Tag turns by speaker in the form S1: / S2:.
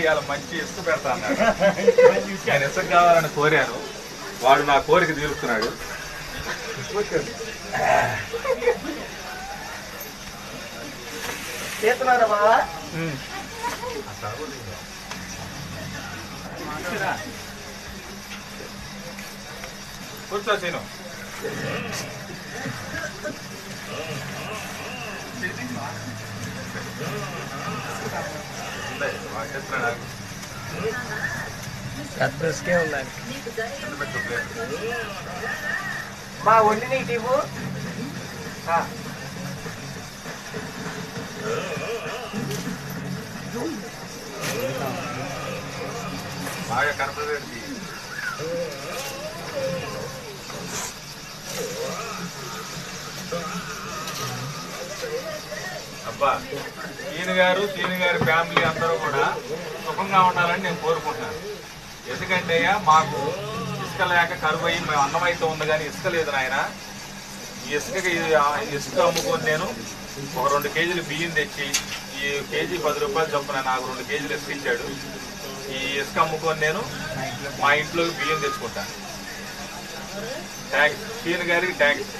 S1: ఇవాళ మంచి ఇసుక పెడతా అన్నాడు. ఆయన ఇసుక కావాలని కోరాను. వాడు నా కోరిక తీరుస్తున్నాడు. కూర్చో సీను. ఉన్నాయి,
S2: ఇసుకే ఉందండి. మా ఇవ్వు ఆ,
S1: బాగా కనపడేది. అబ్బా సీని గారు సీని గారి ఫ్యామిలీ అందరూ కూడా సుఖంగా ఉండాలని నేను కోరుకుంటున్నాను. ఎందుకంటే మాకు ఇసుక లేక కరువు అయ్యి మేము అన్నం ఉంది కానీ ఇసుక లేదు నాయన. ఈ ఇసుకకి ఇసుక అమ్ముకొని నేను ఒక రెండు కేజీలు బియ్యం తెచ్చి ఈ కేజీ పది రూపాయలు చొప్పున నాకు రెండు కేజీలు ఇసుక ఇచ్చాడు. ఈ ఇసుక అమ్ముకొని నేను మా ఇంట్లోకి బియ్యం తెచ్చుకుంటాను. థ్యాంక్స్ సీన్ గారికి థ్యాంక్స్